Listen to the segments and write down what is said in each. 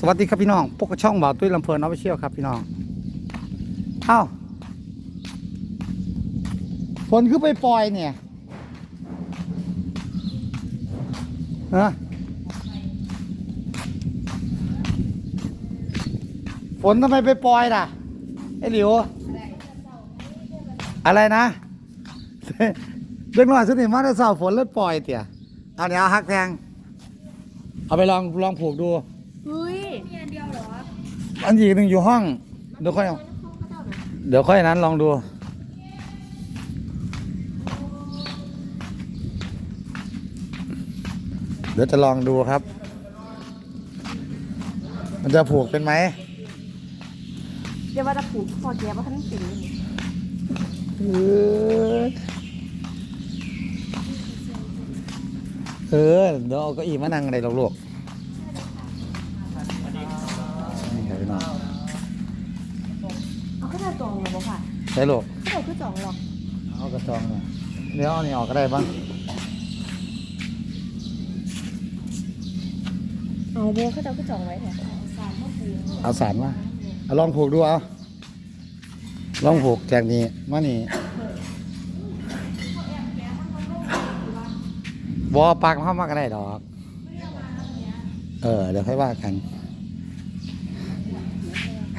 สวัสดีครับพี่น้องพวกช่องบ่าวตุ้ยลำเพลินออฟฟิเชียลครับพี่น้องเอ้าฝนคือไปปล่อยเนี่ยฮะฝนทำไมไปปล่อยล่ะ ไอ้หลิว อะไรนะ เด็กน้อยสุดนี่มาได้สาวฝนเลือดปล่อยเตี่ยเอาเดี๋ยวเอาฮักแทง เอาไปลองลองผูกดู อันอีกหนึ่งอยู่ห้อง เดี๋ยวค่อยเอาเดี๋ยวค่อยนั้นลองดู เดี๋ยวจะลองดูครับ มันจะผูกเป็นไหมเดี๋ยวว่าจะผูกคอแกว่าท่านสิงเออเออเดี๋ยวเอาเก็อีมานั่งอะไรหรอกลูก จองเลยบ่ค่ะใช่ลูกเขาบอกคือจองหรอกเอากระจองเนี่ยเดี๋ยวเอานี่ออกก็ได้บ้างเอาโบเขาจะคือจองไว้แถวสามมะปูเอาสารมาเอาลองผูกดูเอาลองผูกจากนี้มานี่บอปากเข้ามาก็ได้ดอก เออ เดี๋ยวค่อยว่ากัน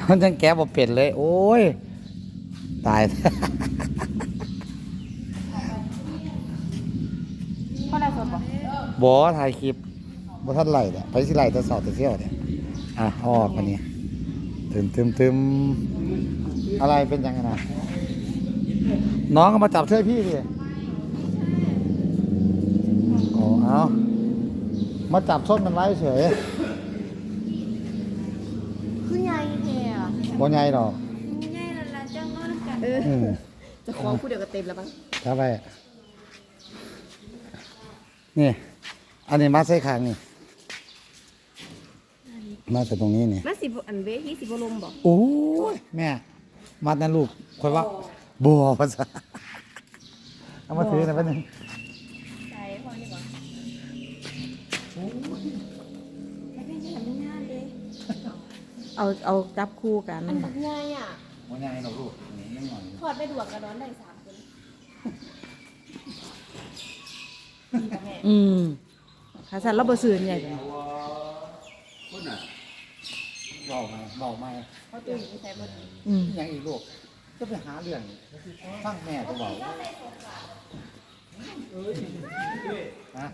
มันจังแก้บ่เป็ดเลย โอ้ย ตาย เขาได้สดบ่บอถ่ายคลิปบอท่านไหลเนี่ยไปสิไหลแตะสอบแตะเที่ยวเนี่ยอะเอาออกมาเนี่ยตึมตึมตึมอะไรเป็นยังไงนะน้องก็มาจับช่วยพี่ดิโอ้เอามาจับส้นมันไว้เฉยคือไงแท้บนใหญ่หรอก อนกันเอออืมจะคล้องผู้เดียวก็เต็มแล้วบ้างจับไปนี่ อันนี้มาใส่คางนี่ มาใส่ตรงนี้นี่มาสิบอันเวทีสิบลมบ่โอ้ยแม่ มัดนะลูกคอยว่าบัวภาษาเอามาถือหน่อยแป๊บนึงใช่พอนี่บ่ให้เป็นอย่างนี้งานเลยเอาเอาจับคู่กันอันบักใหญ่อะมันยังไงหนูลูก นี่หน่อยถอดไปดวกกระดอนได้สามคนอืมขาสันเราบ่ซื้อใหญ่ไปเบามาเบามาเขาตื่นอยู่ใส่บนอืมยังอีกลูกก็ไปหาเรื่องฟังแม่ก็บอกนะ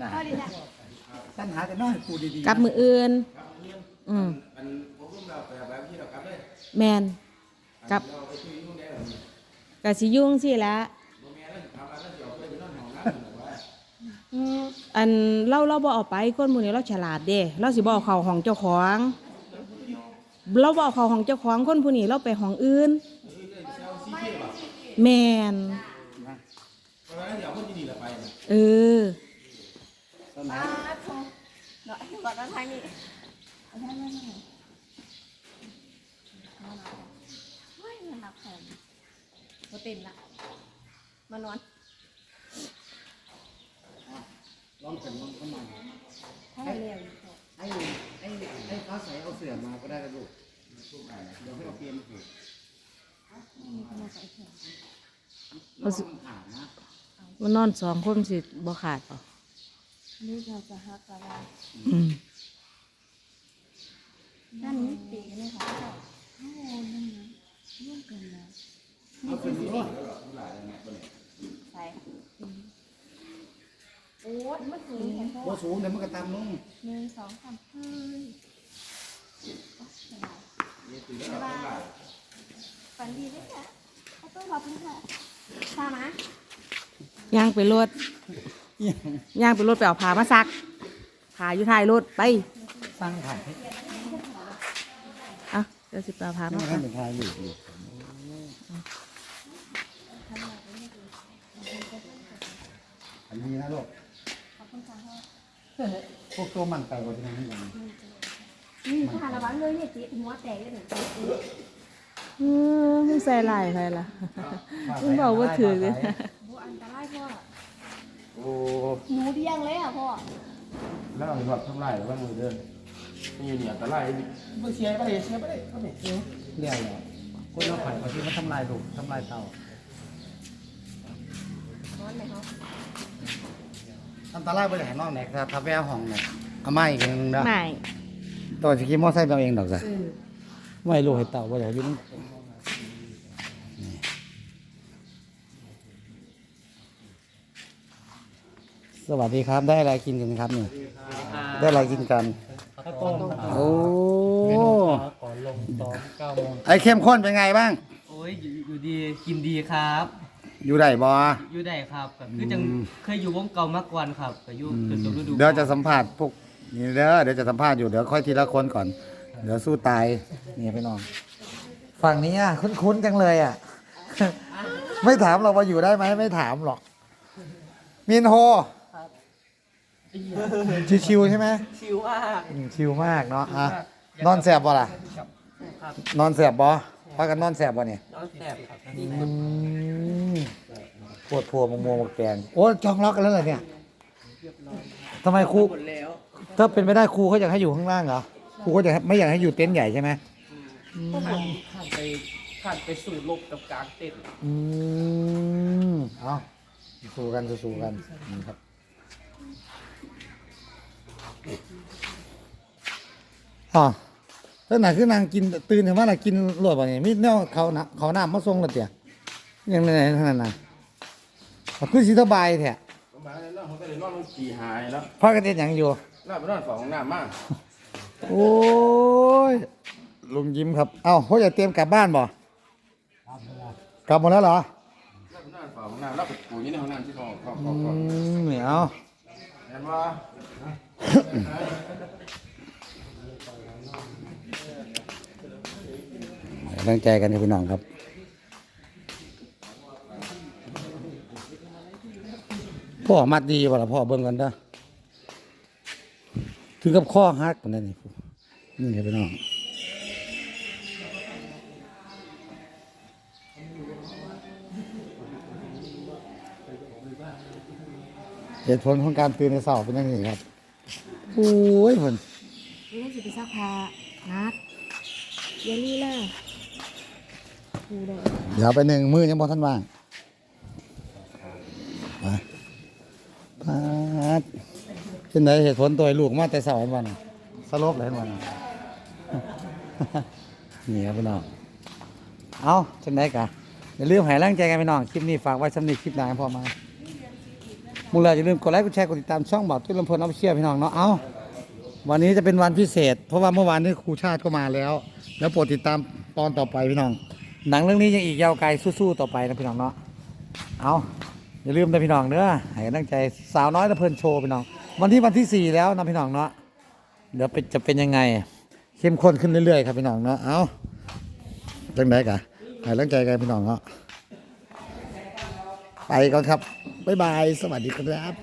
นะเขาดีจ้ะตั้งหาแต่น้อยกูดีๆกลับมืออื่น อืมแมนกลับ กะสิยุ่งสิละอันเราเราบ่เอาไปคนหมู่นี้เราฉลาดเด้เราสิบ่เอาเข้าห้องเจ้าของเราบ่เอาเข้าห้องเจ้าของคนผู้นี้เราไปห้องอื่น แมนเออป้าโทเนาะก่อนนั้นทางนี้ เอาทางนั้นหน่อยเอาหน่อยเฮ้ยมันหนักแขนบ่เต็มละมานอนลองเป็นลองเข้ามาให้เร็วอยู่ก่อนไอ้ไอ้ไอ้ฟ้าใสเอาเสือมาก็ได้นะลูกเดี๋ยวให้เอาเปลี่ยนผูกเอาสิผ่านนะมันนอนสองคนสิบ่ขาดเปล่านี่เราจะฮักอะไรอืม ด้านนี้ปีกนี่ค่ะเจ้าโอ้นั่นนะร่วมกันนะ เอาขึ้นดู ใช่โอ้ยมันสูงแค่พอ โอ้ สูงเดี๋ยวมันก็ตามลงหนึ่งสองสามเฮ้ยบ๊ายบายฝันดีด้วยค่ะขอบคุณขอบคุณค่ะพามาย่างไปรถย่างไปรถไปเอาผ้ามาซักผ้าอยู่ท้ายรถไปสร้างถ่ายอะเดี๋ยวสิไปเอาผ้าไม่มาให้ซัก เป็นถ่ายอยู่อยู่อันนี้นะลูก ขอบคุณค่ะพ่อ พวกตัวมันไปกว่าที่นั่นนี่ยังนี่ค่ะระวังเลยเนี่ยจีหัวแตกเลยหนึ่งจีเออมึงใส่ลายใครล่ะมึงบอกว่าถือเลยโอ้อันตรายพ่อโอ้หนูเดียงเลยอะพ่อแล้วเอาหลอดทำลายว่ามือเดินนี่เนี่ยตะไลไม่เชียร์ไปเลยเชียร์ไปเลยเขาไม่เชียร์เรียกเหรอคนเราผ่านมาที่มาทำลายลูกทำลายเตาร้อนไหมครับ อันตรายไปไหนนอกไหนครับทับแววห้องเนี่ยเอามาอีกหนึ่งนะไม่ตัวสกีมอไซค์เอาเองดอกจ้ะไม่ลูกให้เต่าว่าเดี๋ยวอยืนสวัสดีครับได้อะไรกินกันครับเนี่ยได้อะไรกินกัน ข้าวต้มโอ้ก่อนลงตอนเก้าโมงไอเข้มข้นเป็นไงบ้าง โอ้ยอยู่อยู่ดีกินดีครับ อยู่ไหนบออยู่ได้ครับก็คือจังเคยอยู่วงเก่ามาก่อนครับก็อยู่จนจบฤดูเดี๋ยวจะสัมภาษณ์พวกนี่เด้อเดี๋ยวจะสัมภาษณ์อยู่เดี๋ยวค่อยทีละคนก่อน เดี๋ยวสู้ตายนี่พี่น้องฝั่งนี้อะคุ้นๆจังเลยอะ ไม่ถามเราว่าอยู่ได้ไหมไม่ถามหรอกมินโฮชิวๆใช่ไหมชิวมากอืมชิวมากเนาะอะนอนแสบบ่ล่ะครับนอนแสบบ่พากันนอนแสบบ่เนี่ยน้องแสบครับอืม ปวดพัวมังมัวมักแปลงโอ้จองล็อกกันแล้วเหรอเนี่ยทำไมครูหมดแล้วถ้าเป็นไปได้ครูเขาอยากให้อยู่ข้างล่างเหรอครูก็จะไม่อยากให้อยู่เต็นท์ใหญ่ใช่ไหมผ่านผ่านไปผ่านไปสู่โลกกับกลางเต้นอืมเอาสู้กันสู้กันนี่ครับอ๋อแล้วไหนคือนางกินตื่นถึงว่าน่ะกินรวดป่ะเนี่ยมีแนวเขานะเขาน้ำมาส่งและเตี่ยยังไงทั้งนั้นนะเอา คือสีสบายแท้ประมาณนั้นเนาะเขาก็เลยนอนลงจีหายแล้วพ่อกันเด็นอย่างอยู่ น่าไปนอนสองน้ำมากโอ้ยลุงยิ้มครับ เอ้าพ่อจะเตรียมกลับบ้านบ่กลับหมดแล้วเหรอน่าไปนอนสองน้ำแล้วไปปูนี่ในห้องน้ำที่ห้องห้องอืห้องห้องมเหนียวเห็นว่าตั้งใจกันครับพี่น้องครับ พ่อมัดดีป่ะล่ะพ่อเบิ่งกันเด้อถึงกับข้อหักปานนั้นนี่นี่ครับพี่น้องเหตุผลของการตื่นในเสาร์เป็นอย่างนี้ครับโอ้ยผลนี่จะไปซักผ้านัดอย่าลีล่ะดูเลยเดี๋ยวไปหนึ่งมือยังบอท่านว่างมา พาดเป็นไงเหตุผลตัวไอ้ลูกมาแต่เสาร์วันสลบเลยวันน่ะนี่ครับพี่น้อง เอาจังไดกะอย่าลืมหายแรงใจกันพี่น้อง คลิปนี้ฝากไว้สำหรับคลิปหน้าพอมามูลเลยอย่าลืมกดไลค์กดแชร์กดติดตามช่องบอกตุ้ยลำพลนเอาเชื่อพี่น้องเนาะ เอาวันนี้จะเป็นวันพิเศษ เพราะว่าเมื่อวานนี้ครูชาติก็มาแล้ว แล้วโปรดติดตามตอนต่อไปพี่น้อง หนังเรื่องนี้ยังอีกยาวไกลสู้ๆต่อไปนะพี่น้องเนาะ เอา อย่าลืมนะพี่น้องเน้อให้กำลังใจสาวน้อยนะเพลินโชว์พี่น้อง วันที่วันที่สี่แล้วนะพี่น้องเนาะเดี๋ยวเป็นจะเป็นยังไง เข้มข้นขึ้นเรื่อยๆครับพี่น้องเนาะเอาจังไดกะให้กำลังใจกันพี่น้องเนาะไปก่อนครับบ๊ายบายสวัสดีครับ